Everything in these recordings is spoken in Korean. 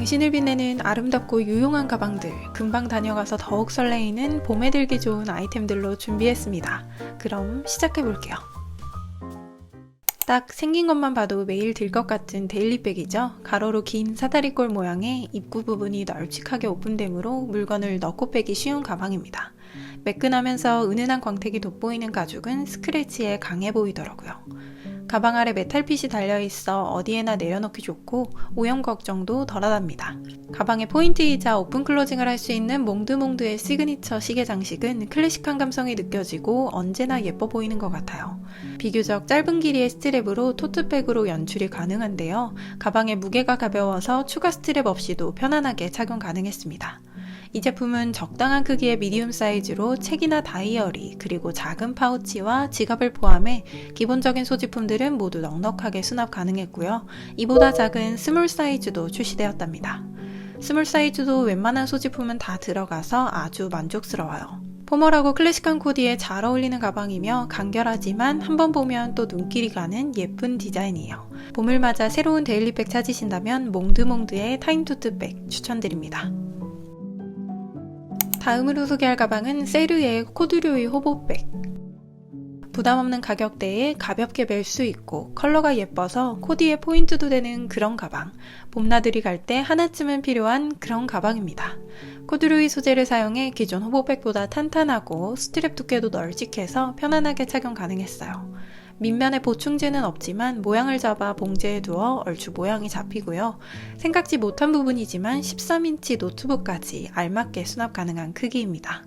당신을 빛내는 아름답고 유용한 가방들, 금방 다녀가서 더욱 설레이는 봄에 들기 좋은 아이템들로 준비했습니다. 그럼 시작해 볼게요. 딱 생긴 것만 봐도 매일 들 것 같은 데일리백이죠. 가로로 긴 사다리꼴 모양의 입구 부분이 널찍하게 오픈되므로 물건을 넣고 빼기 쉬운 가방입니다. 매끈하면서 은은한 광택이 돋보이는 가죽은 스크래치에 강해 보이더라고요. 가방 아래 메탈핏이 달려있어 어디에나 내려놓기 좋고 오염 걱정도 덜하답니다. 가방의 포인트이자 오픈 클로징을 할 수 있는 몽드몽드의 시그니처 시계 장식은 클래식한 감성이 느껴지고 언제나 예뻐 보이는 것 같아요. 비교적 짧은 길이의 스트랩으로 토트백으로 연출이 가능한데요. 가방의 무게가 가벼워서 추가 스트랩 없이도 편안하게 착용 가능했습니다. 이 제품은 적당한 크기의 미디움 사이즈로 책이나 다이어리, 그리고 작은 파우치와 지갑을 포함해 기본적인 소지품들은 모두 넉넉하게 수납 가능했고요. 이보다 작은 스몰 사이즈도 출시되었답니다. 스몰 사이즈도 웬만한 소지품은 다 들어가서 아주 만족스러워요. 포멀하고 클래식한 코디에 잘 어울리는 가방이며 간결하지만 한번 보면 또 눈길이 가는 예쁜 디자인이에요. 봄을 맞아 새로운 데일리백 찾으신다면 몽드몽드의 타임투트백 추천드립니다. 다음으로 소개할 가방은 세르의 코드류의 호보백. 부담 없는 가격대에 가볍게 멜 수 있고 컬러가 예뻐서 코디에 포인트도 되는 그런 가방. 봄나들이 갈 때 하나쯤은 필요한 그런 가방입니다. 코드류이 소재를 사용해 기존 호보백보다 탄탄하고 스트랩 두께도 널찍해서 편안하게 착용 가능했어요. 밑면에 보충제는 없지만 모양을 잡아 봉제에 두어 얼추 모양이 잡히고요. 생각지 못한 부분이지만 13인치 노트북까지 알맞게 수납 가능한 크기입니다.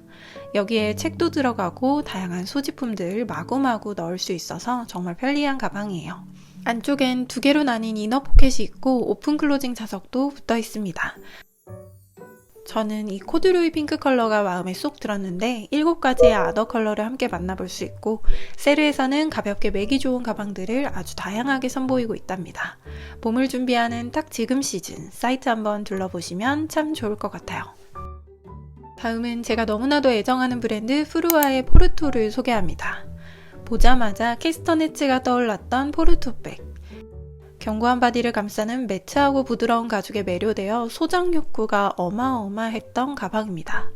여기에 책도 들어가고 다양한 소지품들 마구마구 넣을 수 있어서 정말 편리한 가방이에요. 안쪽엔 두 개로 나뉜 이너 포켓이 있고 오픈 클로징 자석도 붙어 있습니다. 저는 이 코드루이 핑크 컬러가 마음에 쏙 들었는데 7가지의 아더 컬러를 함께 만나볼 수 있고 세르에서는 가볍게 매기 좋은 가방들을 아주 다양하게 선보이고 있답니다. 봄을 준비하는 딱 지금 시즌 사이트 한번 둘러보시면 참 좋을 것 같아요. 다음은 제가 너무나도 애정하는 브랜드 프루아의 포르토를 소개합니다. 보자마자 캐스터네츠가 떠올랐던 포르토백. 견고한 바디를 감싸는 매트하고 부드러운 가죽에 매료되어 소장 욕구가 어마어마했던 가방입니다.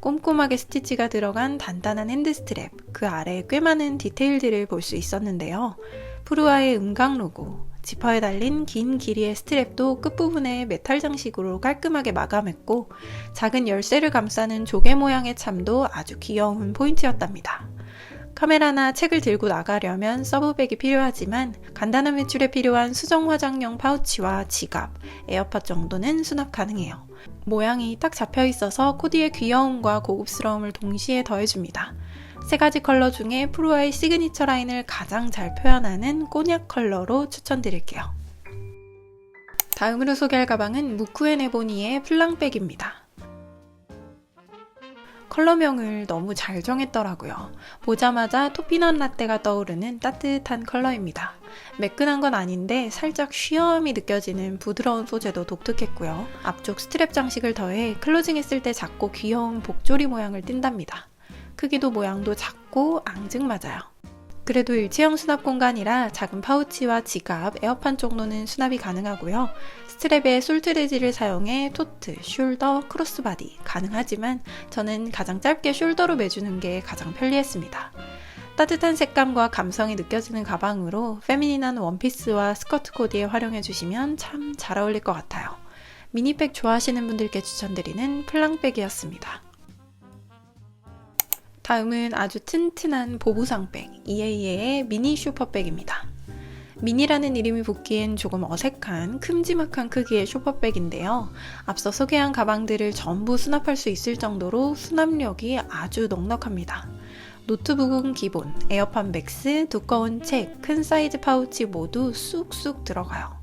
꼼꼼하게 스티치가 들어간 단단한 핸드 스트랩, 그 아래에 꽤 많은 디테일들을 볼 수 있었는데요. 프루아의 음각 로고, 지퍼에 달린 긴 길이의 스트랩도 끝부분에 메탈 장식으로 깔끔하게 마감했고, 작은 열쇠를 감싸는 조개 모양의 참도 아주 귀여운 포인트였답니다. 카메라나 책을 들고 나가려면 서브백이 필요하지만 간단한 외출에 필요한 수정 화장용 파우치와 지갑, 에어팟 정도는 수납 가능해요. 모양이 딱 잡혀 있어서 코디의 귀여움과 고급스러움을 동시에 더해줍니다. 세 가지 컬러 중에 프루아의 시그니처 라인을 가장 잘 표현하는 꼬냑 컬러로 추천드릴게요. 다음으로 소개할 가방은 무쿠앤 에보니의 플랑백입니다. 컬러명을 너무 잘 정했더라고요. 보자마자 토피넛 라떼가 떠오르는 따뜻한 컬러입니다. 매끈한 건 아닌데 살짝 쉬어함이 느껴지는 부드러운 소재도 독특했고요. 앞쪽 스트랩 장식을 더해 클로징했을 때 작고 귀여운 복조리 모양을 띈답니다. 크기도 모양도 작고 앙증맞아요. 그래도 일체형 수납 공간이라 작은 파우치와 지갑, 에어판 정도는 수납이 가능하고요. 스트랩에 솔트레지를 사용해 토트, 숄더, 크로스바디 가능하지만 저는 가장 짧게 숄더로 매주는 게 가장 편리했습니다. 따뜻한 색감과 감성이 느껴지는 가방으로 페미닌한 원피스와 스커트 코디에 활용해 주시면 참 잘 어울릴 것 같아요. 미니백 좋아하시는 분들께 추천드리는 플랑백이었습니다. 다음은 아주 튼튼한 보부상백 이에이의 미니 슈퍼백입니다. 미니라는 이름이 붙기엔 조금 어색한 큼지막한 크기의 슈퍼백인데요. 앞서 소개한 가방들을 전부 수납할 수 있을 정도로 수납력이 아주 넉넉합니다. 노트북은 기본, 에어팟 맥스, 두꺼운 책, 큰 사이즈 파우치 모두 쑥쑥 들어가요.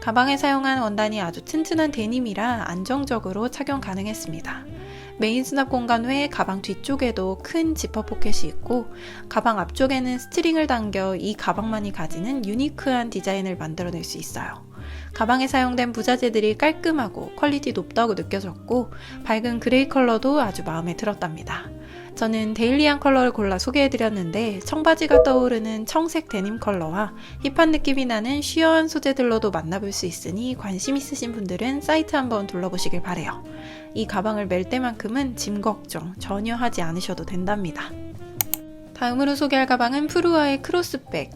가방에 사용한 원단이 아주 튼튼한 데님이라 안정적으로 착용 가능했습니다. 메인 수납 공간 외에 가방 뒤쪽에도 큰 지퍼 포켓이 있고 가방 앞쪽에는 스트링을 당겨 이 가방만이 가지는 유니크한 디자인을 만들어낼 수 있어요. 가방에 사용된 부자재들이 깔끔하고 퀄리티 높다고 느껴졌고 밝은 그레이 컬러도 아주 마음에 들었답니다. 저는 데일리한 컬러를 골라 소개해드렸는데 청바지가 떠오르는 청색 데님 컬러와 힙한 느낌이 나는 쉬어한 소재들로도 만나볼 수 있으니 관심 있으신 분들은 사이트 한번 둘러보시길 바래요. 이 가방을 멜 때만큼은 짐 걱정 전혀 하지 않으셔도 된답니다. 다음으로 소개할 가방은 프루아의 크로스백.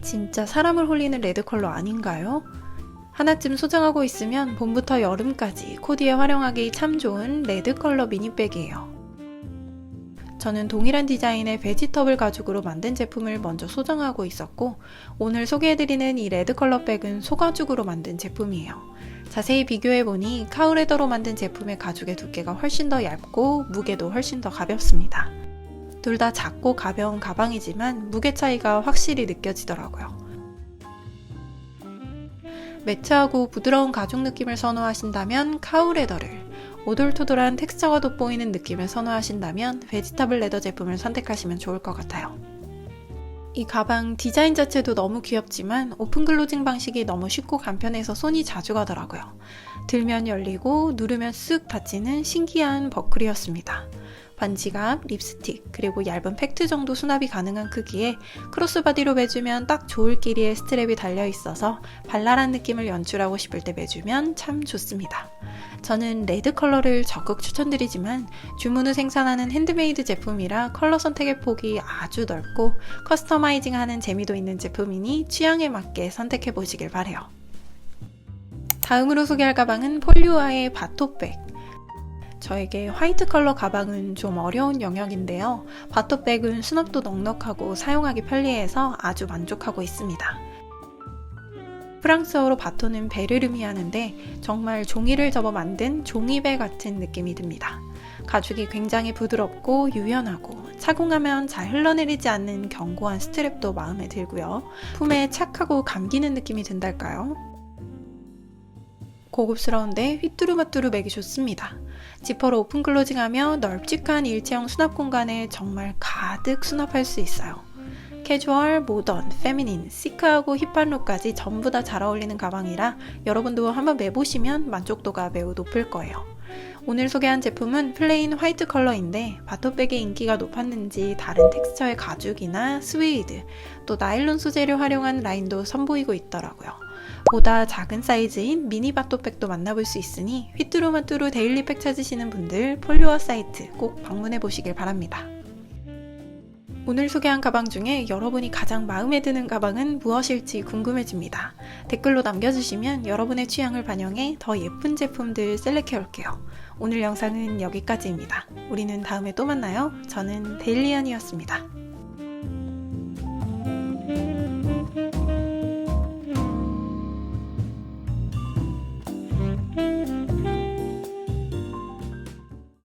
진짜 사람을 홀리는 레드 컬러 아닌가요? 하나쯤 소장하고 있으면 봄부터 여름까지 코디에 활용하기 참 좋은 레드 컬러 미니백이에요. 저는 동일한 디자인의 베지터블 가죽으로 만든 제품을 먼저 소장하고 있었고 오늘 소개해드리는 이 레드 컬러 백은 소가죽으로 만든 제품이에요. 자세히 비교해보니 카우레더로 만든 제품의 가죽의 두께가 훨씬 더 얇고 무게도 훨씬 더 가볍습니다. 둘 다 작고 가벼운 가방이지만 무게 차이가 확실히 느껴지더라고요. 매트하고 부드러운 가죽 느낌을 선호하신다면 카우레더를, 오돌토돌한 텍스처가 돋보이는 느낌을 선호하신다면 베지터블 레더 제품을 선택하시면 좋을 것 같아요. 이 가방 디자인 자체도 너무 귀엽지만 오픈 클로징 방식이 너무 쉽고 간편해서 손이 자주 가더라고요. 들면 열리고 누르면 쓱 닫히는 신기한 버클이었습니다. 반지갑, 립스틱, 그리고 얇은 팩트 정도 수납이 가능한 크기에 크로스바디로 매주면 딱 좋을 길이의 스트랩이 달려 있어서 발랄한 느낌을 연출하고 싶을 때 매주면 참 좋습니다. 저는 레드 컬러를 적극 추천드리지만 주문 후 생산하는 핸드메이드 제품이라 컬러 선택의 폭이 아주 넓고 커스터마이징 하는 재미도 있는 제품이니 취향에 맞게 선택해 보시길 바래요. 다음으로 소개할 가방은 폴류아의 바토백. 저에게 화이트 컬러 가방은 좀 어려운 영역인데요. 바토백은 수납도 넉넉하고 사용하기 편리해서 아주 만족하고 있습니다. 프랑스어로 바토는 배를 의미하는데 정말 종이를 접어 만든 종이배 같은 느낌이 듭니다. 가죽이 굉장히 부드럽고 유연하고 착용하면 잘 흘러내리지 않는 견고한 스트랩도 마음에 들고요. 품에 착하고 감기는 느낌이 든달까요? 고급스러운데 휘뚜루마뚜루 매기 좋습니다. 지퍼로 오픈 클로징하며 널찍한 일체형 수납 공간에 정말 가득 수납할 수 있어요. 캐주얼, 모던, 페미닌, 시크하고 힙한 룩까지 전부 다 잘 어울리는 가방이라 여러분도 한번 매보시면 만족도가 매우 높을 거예요. 오늘 소개한 제품은 플레인 화이트 컬러인데 바토백의 인기가 높았는지 다른 텍스처의 가죽이나 스웨이드, 또 나일론 소재를 활용한 라인도 선보이고 있더라고요. 보다 작은 사이즈인 미니 바토백도 만나볼 수 있으니 휘뚜루마뚜루 데일리팩 찾으시는 분들 폴리와 사이트 꼭 방문해 보시길 바랍니다. 오늘 소개한 가방 중에 여러분이 가장 마음에 드는 가방은 무엇일지 궁금해집니다. 댓글로 남겨주시면 여러분의 취향을 반영해 더 예쁜 제품들 셀렉해 올게요. 오늘 영상은 여기까지입니다. 우리는 다음에 또 만나요. 저는 데일리언이었습니다.